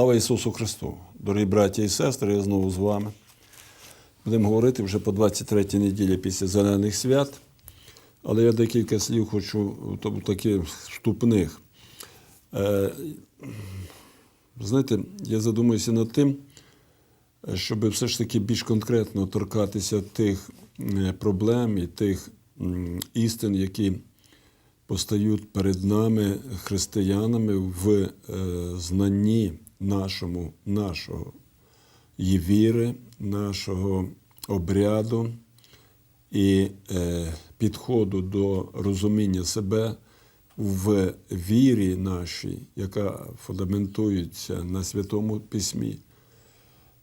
Слава Ісусу Христу! Дорогі браті і сестри, я знову з вами. Будемо говорити вже по 23-й неділі після Зелених свят. Але я декілька слів хочу тобто, таких вступних. Е, знаєте, я задумуюся над тим, щоб все ж таки більш конкретно торкатися тих е, проблем і тих істин, які постають перед нами, християнами, в е, знанні нашому, нашого і віри, нашого обряду і е, підходу до розуміння себе в вірі нашій, яка фундаментується на Святому Письмі,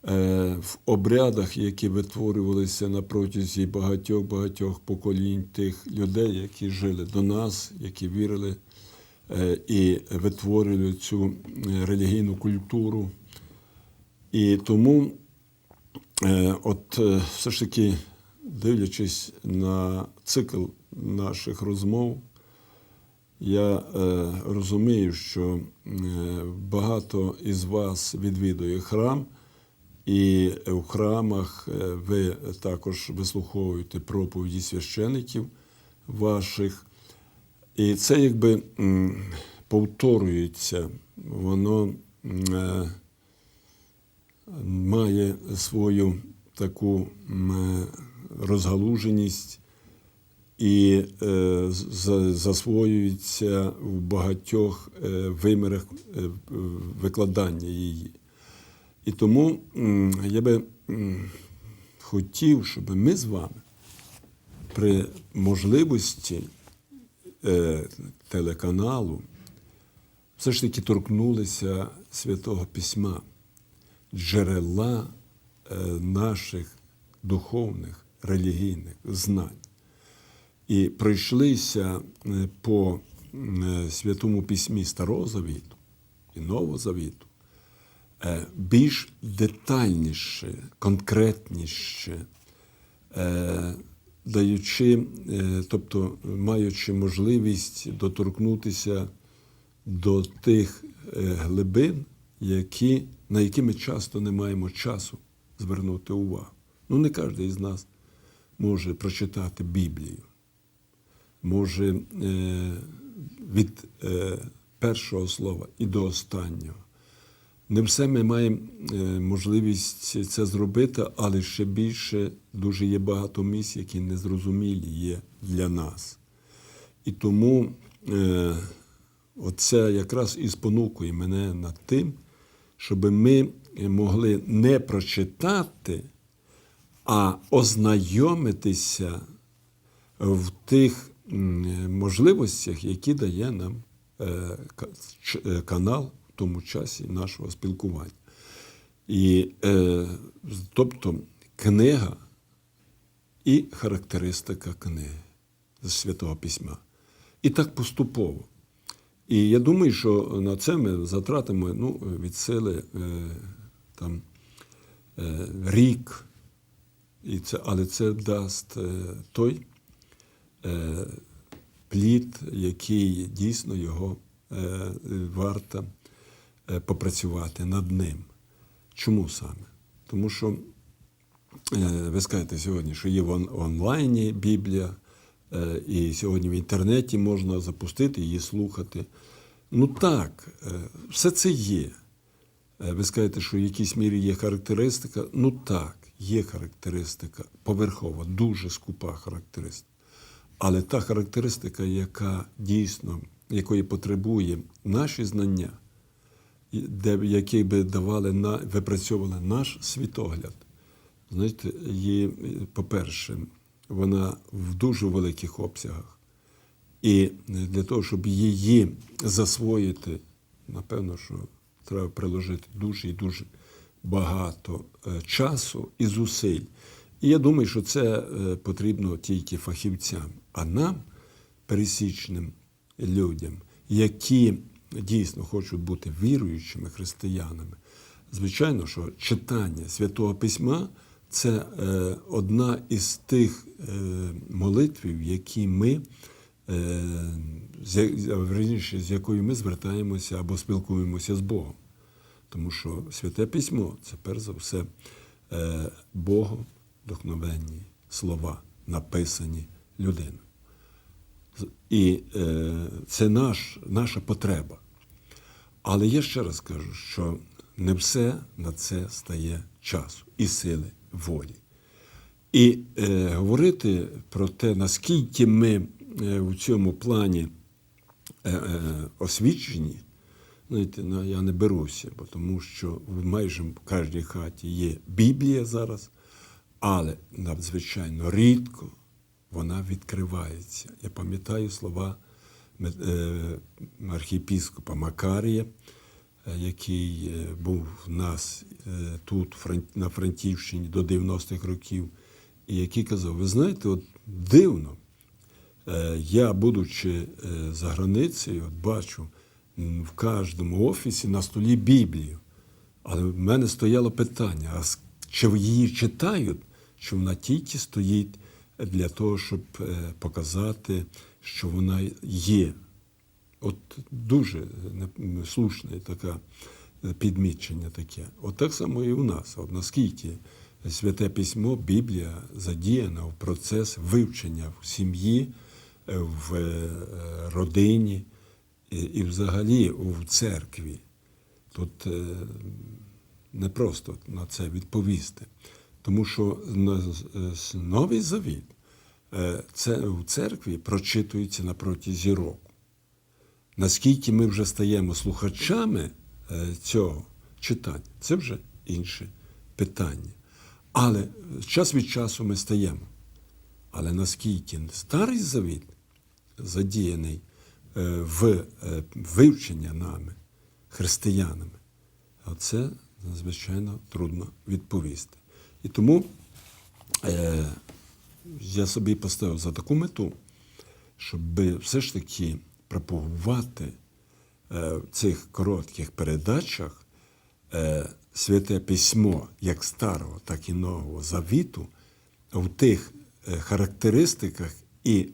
е, в обрядах, які витворювалися на протязі багатьох-багатьох поколінь тих людей, які жили до нас, які вірили і витворювали цю е, релігійну культуру. І тому, е, от е, все ж таки, дивлячись на цикл наших розмов, я е, розумію, що е, багато із вас відвідує храм, і в храмах е, ви також вислуховуєте проповіді священиків ваших. І це якби повторюється, воно е, має свою таку е, розгалуженість і е, засвоюється в багатьох вимірах викладання її. І тому я би хотів, щоб ми з вами при можливості е, телеканалу все ж таки торкнулися Святого Письма, джерела е, наших духовних, релігійних знань. І пройшлися е, по е, Святому Письмі Старого Завіту і Нового Завіту е, більш детальніше, конкретніше, даючи, е, тобто маючи можливість доторкнутися до тих е, глибин, які, на які ми часто не маємо часу звернути увагу. Ну, не кожен із нас може прочитати Біблію, може е, від першого слова і до останнього. Не все ми маємо е, можливість це зробити, але ще більше дуже є багато місць, які незрозумілі є для нас. І тому е, оце якраз і спонукує мене над тим, щоб ми могли не прочитати, а ознайомитися в тих можливостях, які дає нам е, е, канал тому часі нашого спілкування. І, е, тобто книга і характеристика книги з Святого Письма. І так поступово. І я думаю, що на це ми затратимо ну, від сили е, там, е, рік, і це, але це дасть е, той е, плід, який дійсно його е, варто е, попрацювати над ним. Чому саме? Тому що Е, ви скажете сьогодні, що є в онлайні Біблія, е, і сьогодні в інтернеті можна запустити її слухати. Ну так, е, все це є. Е, Ви скажете, що в якійсь мірі є характеристика. Ну так, є характеристика поверхова, дуже скупа характеристика. Але та характеристика, яка дійсно, якої потребує наші знання, які би давали на випрацьовували наш світогляд. Знаєте, є, по-перше, вона в дуже великих обсягах. І для того, щоб її засвоїти, напевно, що треба приложити дуже і дуже багато е, часу і зусиль. І я думаю, що це е, потрібно тільки фахівцям, а нам, пересічним людям, які дійсно хочуть бути віруючими християнами, звичайно, що читання Святого Письма це е, одна із тих е, молитвів, які ми, е, з, якою ми звертаємося або спілкуємося з Богом. Тому що Святе Письмо це перш за все Богом вдохновенні слова, написані людиною. І е, це наш, наша потреба. Але я ще раз кажу, що не все на це стає часу і сили волі. І е, говорити про те, наскільки ми е, у цьому плані е, е, освічені, знаєте, ну, я не беруся, бо тому що в майже в кожній хаті є Біблія зараз, але надзвичайно рідко вона відкривається. Я пам'ятаю слова е, архієпіскопа Макарія, е, який е, був в нас тут, на Франківщині до 90-х років, і який казав: ви знаєте, от дивно, Я, будучи за границею, от бачу в кожному офісі на столі Біблію. Але в мене стояло питання: а чи її читають, чи вона тільки стоїть для того, щоб е, показати, що вона є. От дуже не- слушне таке е, підмічення таке. От так само і у нас. От наскільки Святе Письмо, Біблія задіяна в процес вивчення в сім'ї, е, в е, родині і, взагалі в церкві. Тут е, не просто на це відповісти. Тому що новий завіт е, це в церкві прочитується на протязі року. Наскільки ми вже стаємо слухачами е, цього читання, це вже інше питання. Але час від часу ми стаємо. Але наскільки старий завіт задіяний е, в е, вивчення нами, християнами, це надзвичайно трудно відповісти. І тому е, я собі поставив за таку мету, щоб все ж таки пропагувати е, в цих коротких передачах е, святе письмо як старого, так і нового завіту в тих е, характеристиках і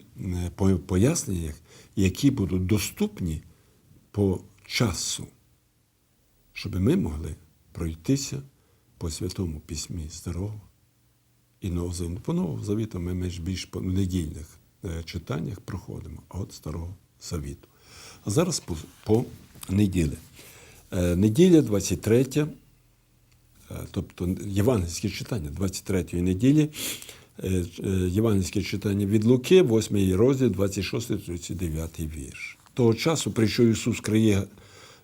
по- поясненнях, які будуть доступні по часу, щоб ми могли пройтися по святому письмі старого і Нового Завіту. По Нового Завіту ми, ж більш по недільних е, читаннях проходимо, а от Старого Завіту. А зараз по, по неділі. Е, неділя 23, е, тобто євангельське читання 23-ї неділі, євангельське читання від Луки, 8 розділ, 26-39 вірш. Того часу прийшов Ісус з краї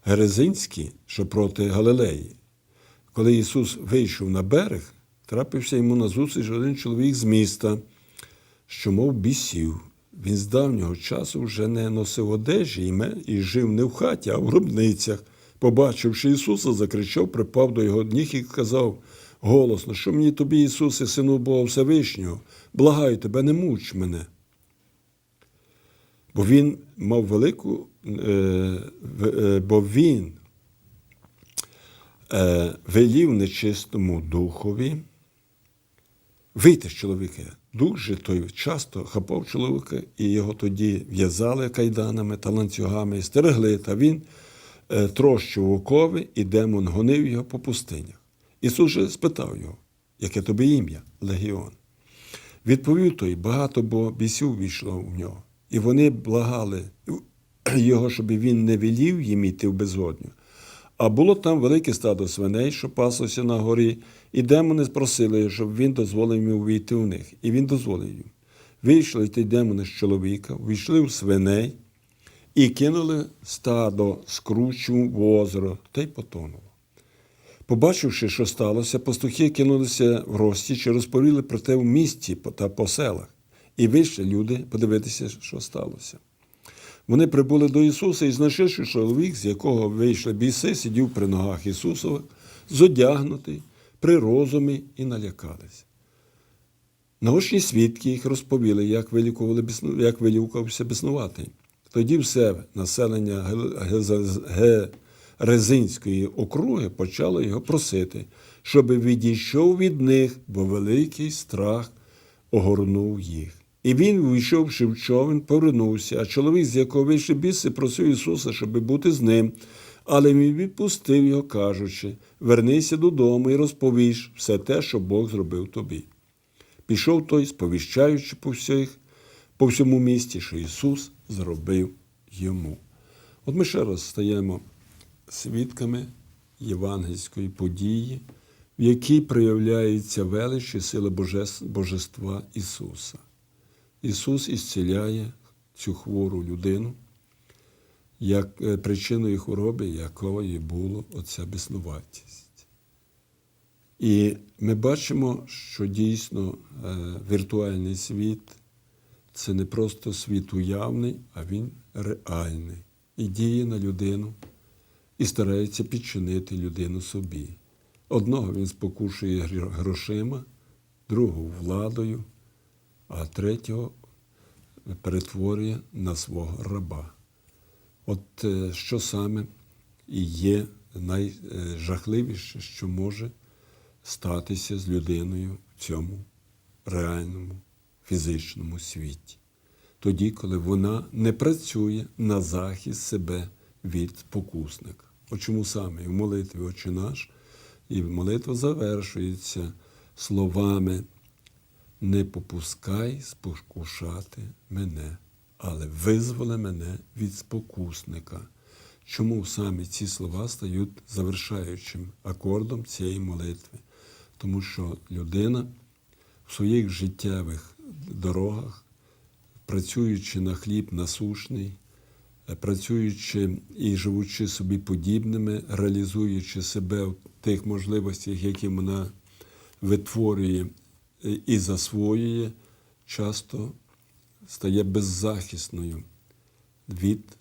Герезинські, що проти Галилеї. Коли Ісус вийшов на берег, трапився йому назустріч один чоловік з міста, що мов бісів. Він з давнього часу вже не носив одежі і жив не в хаті, а в гробницях. Побачивши Ісуса, закричав, припав до його ніг і сказав голосно, що мені тобі, Ісусе, сину Бога Всевишнього, благаю тебе, не муч мене. Бо він мав велику, е, е, бо він велів нечистому духові вийти з чоловіка. Дух же той часто хапав чоловіка, і його тоді в'язали кайданами та ланцюгами і стерегли, та він е, трощив окови, і демон гонив його по пустинях. Ісус же спитав його, яке тобі ім'я? Легіон. Відповів той, багато бо бісів війшло в нього, і вони благали його, щоб він не велів їм іти в безодню. А було там велике стадо свиней, що паслося на горі, і демони спросили, щоб він дозволив йому війти в них. І він дозволив їм. Вийшли ті демони з чоловіка, війшли в свиней і кинули стадо скручу в озеро, та й потонуло. Побачивши, що сталося, пастухи кинулися в розтіч і розповіли про те в місті та по селах. І вийшли люди подивитися, що сталося. Вони прибули до Ісуса і знайшли, що чоловік, з якого вийшли біси, сидів при ногах Ісусових, зодягнутий, при розумі і налякалися. Наочні свідки їх розповіли, як, вилікували, як вилікувався біснуватий. Тоді все населення Ге- Ге- Герезинської округи почало його просити, щоб відійшов від них, бо великий страх огорнув їх. І він, увійшовши в човен, повернувся, а чоловік, з якого вийшли біси, просив Ісуса, щоб бути з ним. Але він відпустив його, кажучи: вернися додому і розповіш все те, що Бог зробив тобі. Пішов той, сповіщаючи по, всіх, по всьому місті, що Ісус зробив йому. От ми ще раз стаємо свідками євангельської події, в якій проявляється велич і сила Божества Ісуса. Ісус ісціляє цю хвору людину, як е, причиною хвороби, якої було оця біснуватість. І ми бачимо, що дійсно е, віртуальний світ це не просто світ уявний, а він реальний. І діє на людину, і старається підчинити людину собі. Одного він спокушує грошима, другого владою, а третього перетворює на свого раба. От е, що саме і є найжахливіше, що може статися з людиною в цьому реальному фізичному світі. Тоді, коли вона не працює на захист себе від спокусника. От чому саме і в молитві Отче наш, і молитва завершується словами не попускай спокушати мене, але визволи мене від спокусника. Чому саме ці слова стають завершаючим акордом цієї молитви? Тому що людина в своїх життєвих дорогах, працюючи на хліб насушний, е, працюючи і живучи собі подібними, реалізуючи себе в тих можливостях, які вона витворює і засвоює, часто стає беззахисною від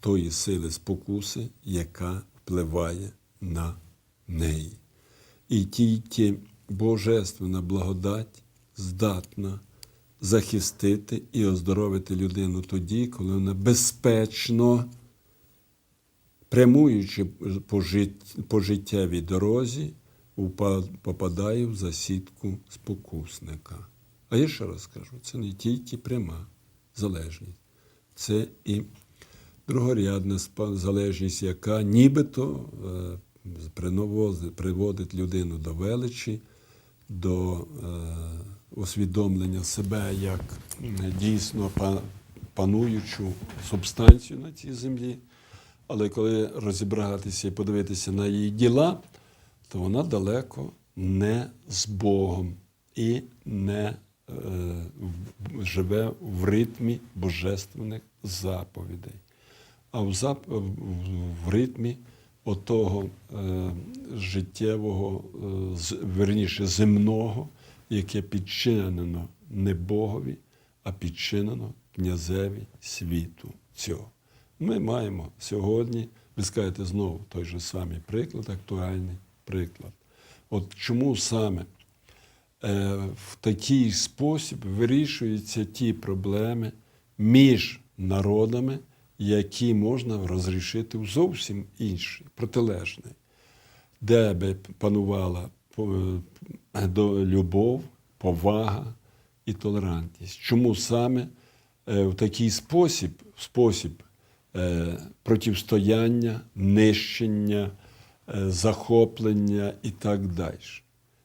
тої сили спокуси, яка впливає на неї. І тільки божественна благодать здатна захистити і оздоровити людину тоді, коли вона безпечно, прямуючи по, життєвій дорозі, попадає в засідку спокусника. А я ще раз кажу, це не тільки пряма залежність, це і другорядна залежність, яка нібито е, приводить людину до величі, до е, усвідомлення себе як дійсно пануючу субстанцію на цій землі. Але коли розібратися і подивитися на її діла, то вона далеко не з Богом і не е, живе в ритмі божественних заповідей, а в, зап... в- ритмі отого е, життєвого, е, верніше земного, яке підчинено не Богові, а підчинено князеві світу цього. Ми маємо сьогодні, ви скажете знову той же самий приклад, актуальний приклад. От чому саме е, в такий спосіб вирішуються ті проблеми між народами, які можна розрішити в зовсім інший, протилежний, де би панувала е, любов, повага і толерантність. Чому саме е, в такий спосіб, спосіб протистояння, нищення, захоплення і так далі,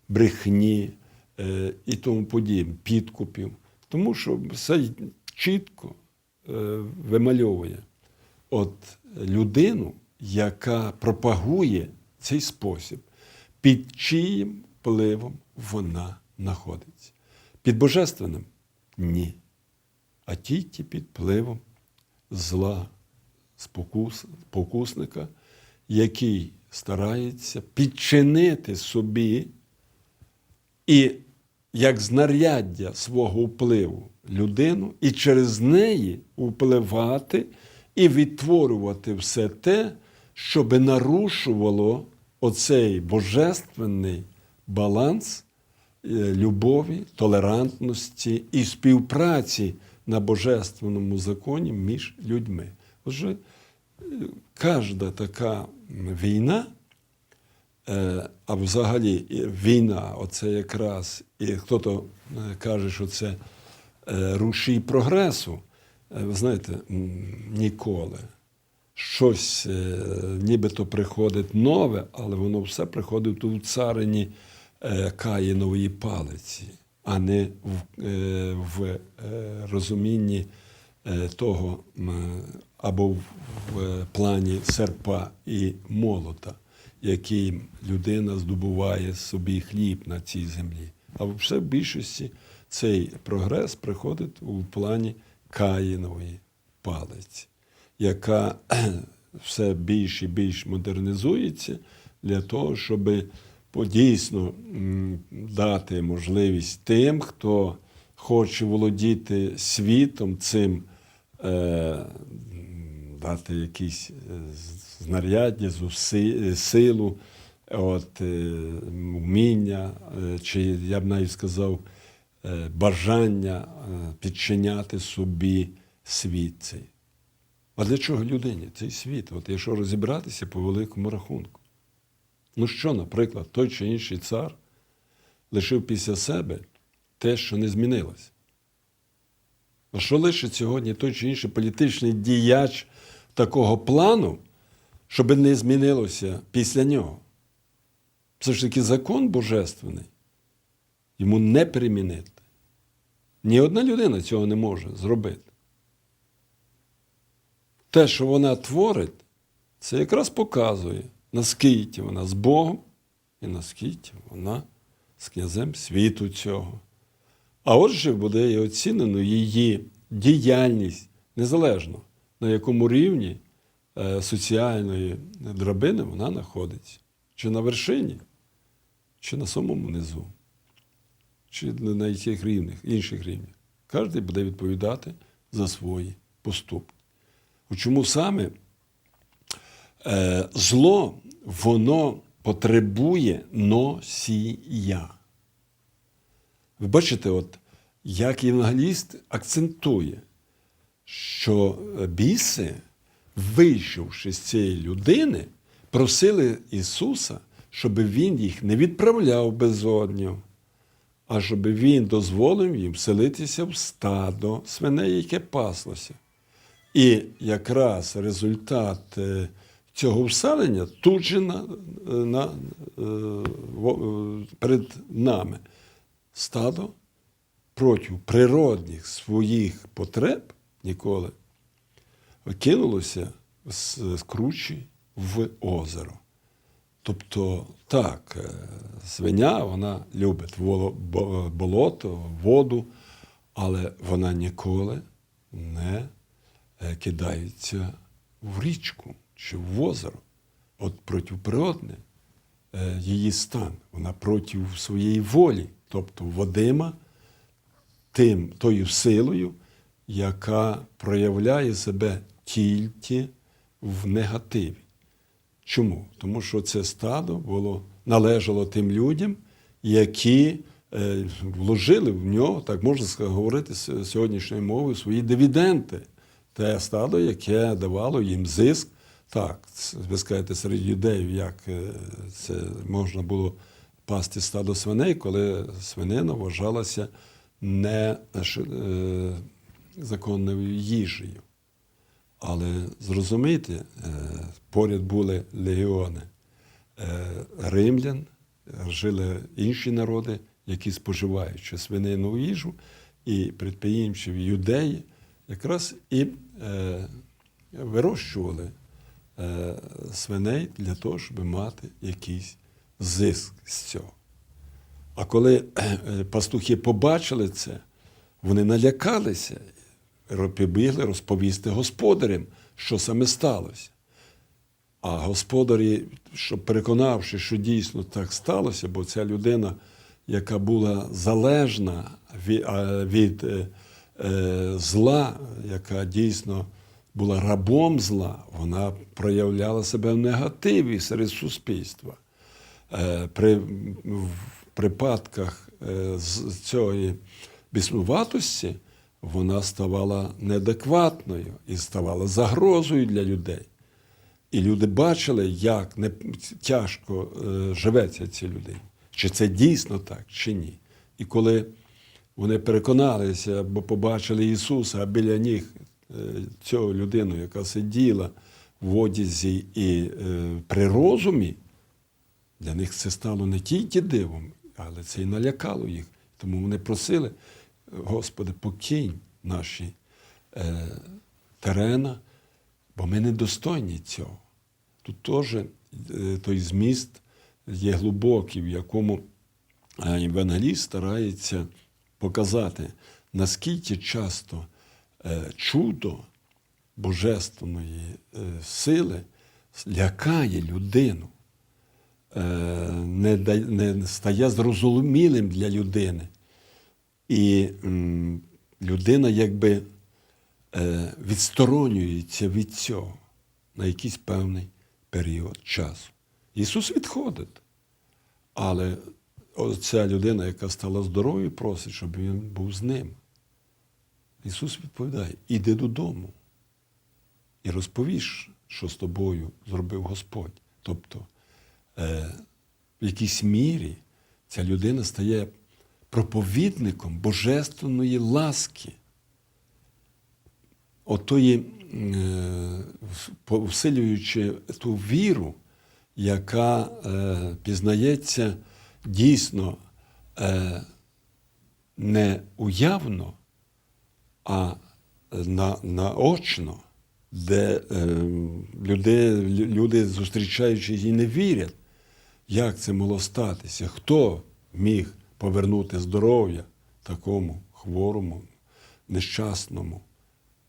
брехні е, і тому подібне, підкупів. Тому що все чітко е, вимальовує от людину, яка пропагує цей спосіб, під чиїм впливом вона знаходиться. Під божественним ні. А тільки під впливом зла спокусника, який старається підчинити собі і як знаряддя свого впливу людину, і через неї впливати і відтворювати все те, щоби нарушувало оцей божественний баланс е, любові, толерантності і співпраці на божественному законі між людьми. Отже, е, кожна така війна, Е, А взагалі війна, оце якраз, і хто-то е, каже, що це е, рушій прогресу. Ви знаєте, ніколи щось нібито приходить нове, але воно все приходить у царині Каїнової палиці, а не в, в розумінні того або в, в плані серпа і молота, яким людина здобуває собі хліб на цій землі. А все в більшості цей прогрес приходить у плані Каїнової палиці, яка все більш і більш модернізується для того, щоб дійсно дати можливість тим, хто хоче володіти світом цим, е, дати якісь е, знаряддя, е, силу, от, е, вміння, чи я б навіть сказав, бажання підчиняти собі світ цей. А для чого людині цей світ? От якщо розібратися по великому рахунку. Ну що, наприклад, той чи інший цар лишив після себе те, що не змінилося. А що лишить сьогодні той чи інший політичний діяч такого плану, щоб не змінилося після нього? Це ж таки закон божественний. Йому не перемінити. Ні одна людина цього не може зробити. Те, що вона творить, це якраз показує, наскільки вона з Богом і наскільки вона з князем світу цього. А отже, буде і оцінено її діяльність незалежно, на якому рівні е, соціальної драбини вона знаходиться. Чи на вершині, чи на самому низу, чи на яких рівнях, інших рівнях. Кожен буде відповідати за свої поступки. Чому саме е, зло воно потребує носія? Ви бачите, от, як євангеліст акцентує, що біси, вийшовши з цієї людини, просили Ісуса, щоб Він їх не відправляв безодню, а щоб Він дозволив їм вселитися в стадо свиней, яке паслося. І якраз результат е, цього вселення тут же на, на, е, е, перед нами. Стадо проти природних своїх потреб ніколи кинулося з кручі в озеро. Тобто, так, е, свиня вона любить болото, воду, але вона ніколи не е, кидається в річку чи в озеро. От протиприродне е, її стан, вона проти своєї волі, тобто Вадима тим, тою силою, яка проявляє себе тільки в негативі. Чому? Тому що це стадо було, належало тим людям, які е, вложили в нього, так можна говорити с- сьогоднішньою мовою, свої дивіденти. Те стадо, яке давало їм зиск. Так, ви скажете, серед юдеїв, як е, це можна було пасти стадо свиней, коли свинина вважалася не е, законною їжею. Але зрозумійте, е, поряд були легіони е, римлян, жили інші народи, які споживаючи свинину їжу, і підприємчі юдеї якраз і е, вирощували свиней для того, щоб мати якийсь зиск з цього. А коли пастухи побачили це, вони налякалися, побігли розповісти господарям, що саме сталося. А господарі, щоб переконавши, що дійсно так сталося, бо ця людина, яка була залежна від, від е, е, зла, яка дійсно була рабом зла, вона проявляла себе в негативі серед суспільства. Е, при в припадках е, з цієї біснуватості вона ставала неадекватною і ставала загрозою для людей. І люди бачили, як не тяжко е, живеться цій людині. Чи це дійсно так, чи ні. І коли вони переконалися, бо побачили Ісуса, а біля них е, цю людину, яка сиділа в одязі і е, при розумі, для них це стало не тільки дивом, але це і налякало їх. Тому вони просили, Господи, покинь наші е, терена, бо ми недостойні цього. Тут теж е, той зміст є глибокий, в якому евангеліст старається показати, наскільки часто е, чудо божественної е, сили лякає людину, е, не, не стає зрозумілим для людини. І м, людина якби е, відсторонюється від цього на якийсь певний період часу. Ісус відходить. Але ця людина, яка стала здоровою, просить, щоб він був з ним. Ісус відповідає: іди додому і розповіш, що з тобою зробив Господь. Тобто, е, в якійсь мірі ця людина стає проповідником божественної ласки, отої, е, посилюючи ту віру, яка е, пізнається дійсно е, не уявно, а на, наочно, де е, люди, лю- люди, зустрічаючи її, не вірять, як це могло статися, хто міг повернути здоров'я такому хворому, нещасному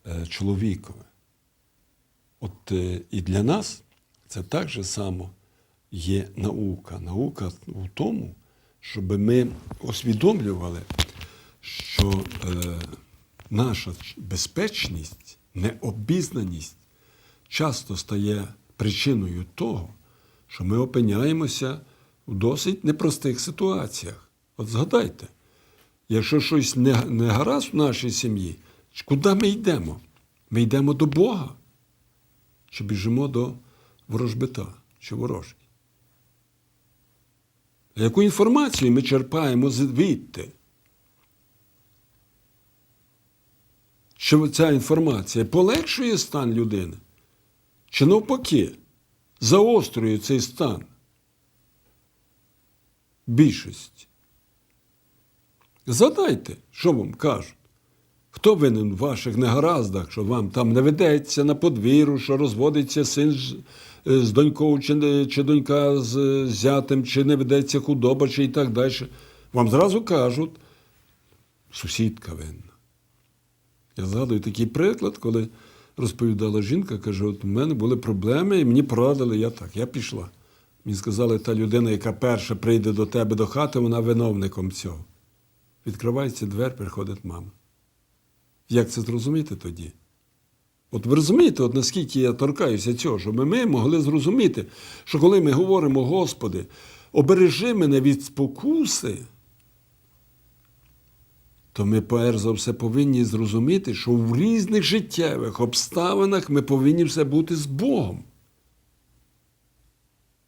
е, чоловікові. От е, і для нас це так же само є наука. Наука в тому, щоб ми усвідомлювали, що е, наша безпечність, необізнаність часто стає причиною того, що ми опиняємося в досить непростих ситуаціях. От згадайте, якщо щось не, не гаразд в нашій сім'ї, куди ми йдемо? Ми йдемо до Бога чи біжимо до ворожбита чи ворожки? Яку інформацію ми черпаємо звідти? Що ця інформація полегшує стан людини? Чи навпаки заострює цей стан? Більшість. Задайте, що вам кажуть. Хто винен в ваших негараздах, що вам там не ведеться на подвір'ю, що розводиться син з, е, донькою, чи, чи донька з е, зятем, чи не ведеться худоба, чи і так далі. Вам зразу кажуть, сусідка винна. Я згадую такий приклад, коли розповідала жінка, каже: от у мене були проблеми, і мені порадили, я так, я пішла. Мені сказали, та людина, яка перша прийде до тебе до хати, вона виновником цього. Відкривається двері, приходить мама. Як це зрозуміти тоді? От ви розумієте, от наскільки я торкаюся цього, щоб ми могли зрозуміти, що коли ми говоримо, Господи, обережи мене від спокуси, то ми перш за все повинні зрозуміти, що в різних життєвих обставинах ми повинні все бути з Богом,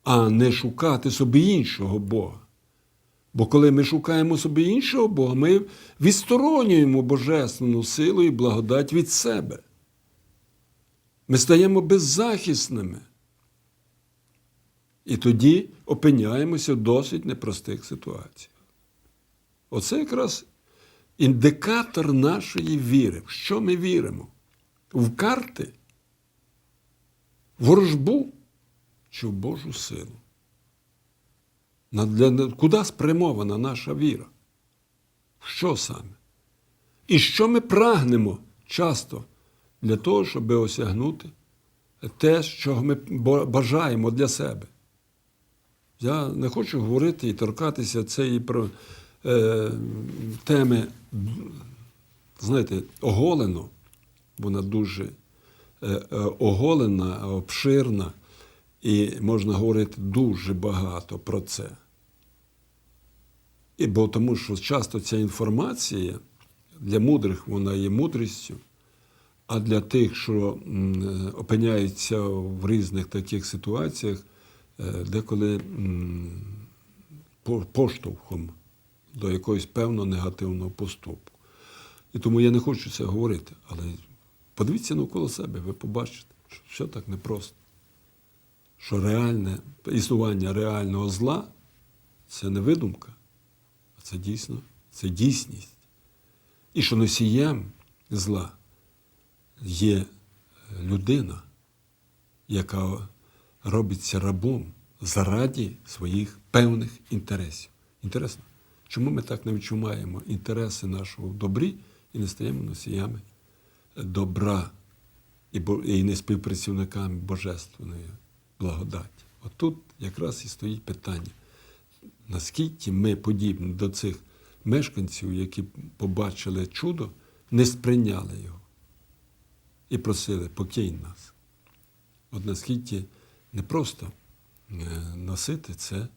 а не шукати собі іншого Бога. Бо коли ми шукаємо собі іншого Бога, ми відсторонюємо божественну силу і благодать від себе. Ми стаємо беззахисними. І тоді опиняємося в досить непростих ситуаціях. Оце якраз індикатор нашої віри. В що ми віримо? В карти, в ворожбу чи в Божу силу? Для- Куди спрямована наша віра? Що саме? І що ми прагнемо часто для того, щоб осягнути те, що ми бажаємо для себе? Я не хочу говорити і торкатися цієї про, е, теми, знаєте, оголено, вона дуже е, е, оголена, обширна, і можна говорити дуже багато про це. І бо тому, що часто ця інформація для мудрих вона є мудрістю, а для тих, що е, опиняються в різних таких ситуаціях, е, деколи поштовхом до якогось певного негативного поступку. І тому я не хочу це говорити, але подивіться навколо себе, ви побачите, що все так непросто. Що реальне існування реального зла це не видумка, це дійсно це дійсність. І що носієм зла є людина, яка робиться рабом заради своїх певних інтересів. Інтересно, чому ми так не відчуваємо інтереси нашого в добрі і не стаємо носіями добра і, і не співпрацівниками божественної благодаті? Отут якраз і стоїть питання, наскільки ми подібні до цих мешканців, які побачили чудо, не сприйняли його і просили покинь нас. От наскільки не просто е, носити це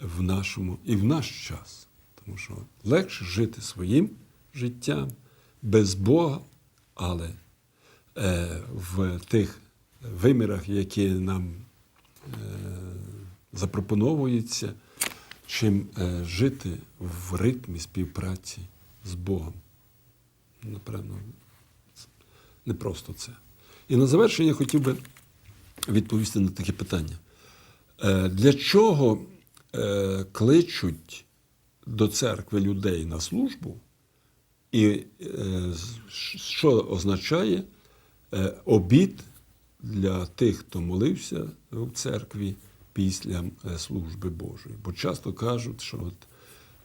в нашому і в наш час. Тому що легше жити своїм життям без Бога, але е, в тих вимірах, які нам е, запропоновуються, чим е, жити в ритмі співпраці з Богом. Напевно, не просто це. І на завершення хотів би відповісти на таке питання. Е, Для чого е, кличуть до церкви людей на службу, і що означає обід для тих, хто молився в церкві після е, служби Божої? Бо часто кажуть, що от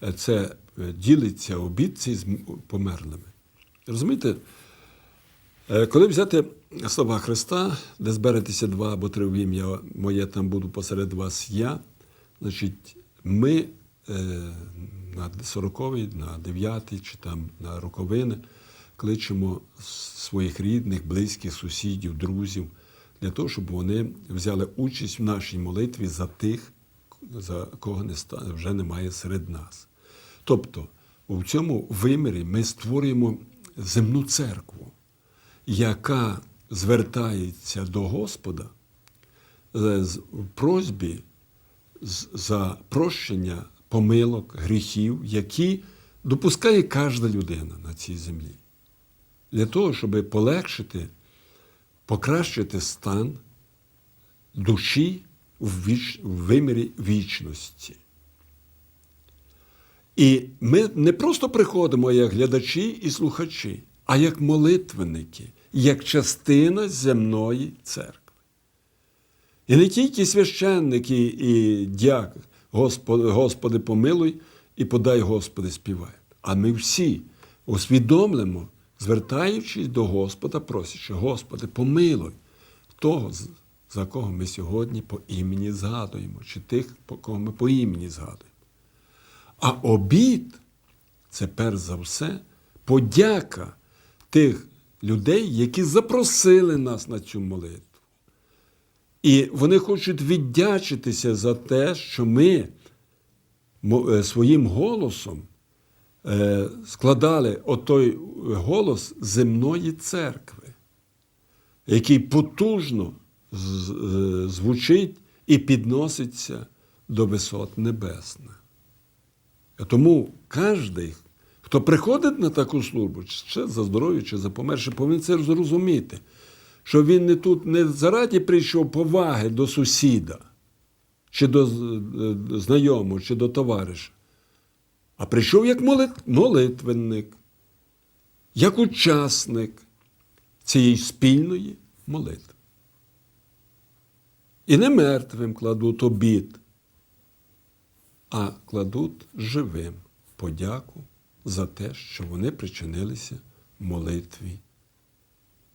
е, це е, ділиться обід цей з померлими. Розумієте? Коли взяти слова Христа, де зберетеся два або три в ім'я моє, там буду посеред вас я, значить, ми на 40-й, на 9-й чи там на роковини кличемо своїх рідних, близьких, сусідів, друзів, для того, щоб вони взяли участь в нашій молитві за тих, за кого не вже немає серед нас. Тобто, у цьому вимірі ми створюємо земну церкву яка звертається до Господа е, з- просьбі за прощення помилок, гріхів, які допускає кожна людина на цій землі. Для того, щоб полегшити, покращити стан душі в, віч, в вимірі вічності. І ми не просто приходимо як глядачі і слухачі, а як молитвенники, як частина земної церкви. І не тільки священники і дяк, Господи, Господи, помилуй і подай Господи співають. А ми всі усвідомлемо, звертаючись до Господа, просячи, Господи, помилуй того, за кого ми сьогодні по імені згадуємо, чи тих, по кого ми по імені згадуємо. А обід це перш за все подяка тих людей, які запросили нас на цю молитву. І вони хочуть віддячитися за те, що ми е, своїм голосом складали отой голос земної церкви, який потужно е, звучить і підноситься до висот небесних. Тому кожен, хто приходить на таку службу, чи за здоров'я, чи за померше, повинен це зрозуміти, що він не тут не зараді прийшов поваги до сусіда, чи до е, знайомого, чи до товариша, а прийшов як молит- молитвенник, як учасник цієї спільної молитви. І не мертвим кладуть обід, а кладуть живим подяку за те, що вони причинилися молитві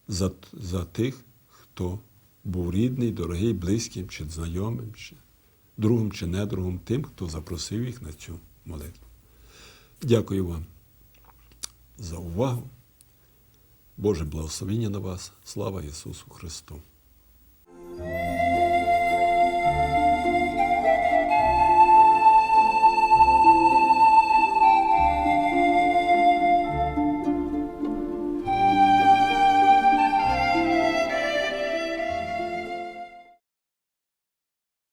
за, за тих, хто був рідний, дорогий, близьким чи знайомим, чи другом чи недругом, тим, хто запросив їх на цю молитву. Дякую вам за увагу. Боже благословення на вас. Слава Ісусу Христу!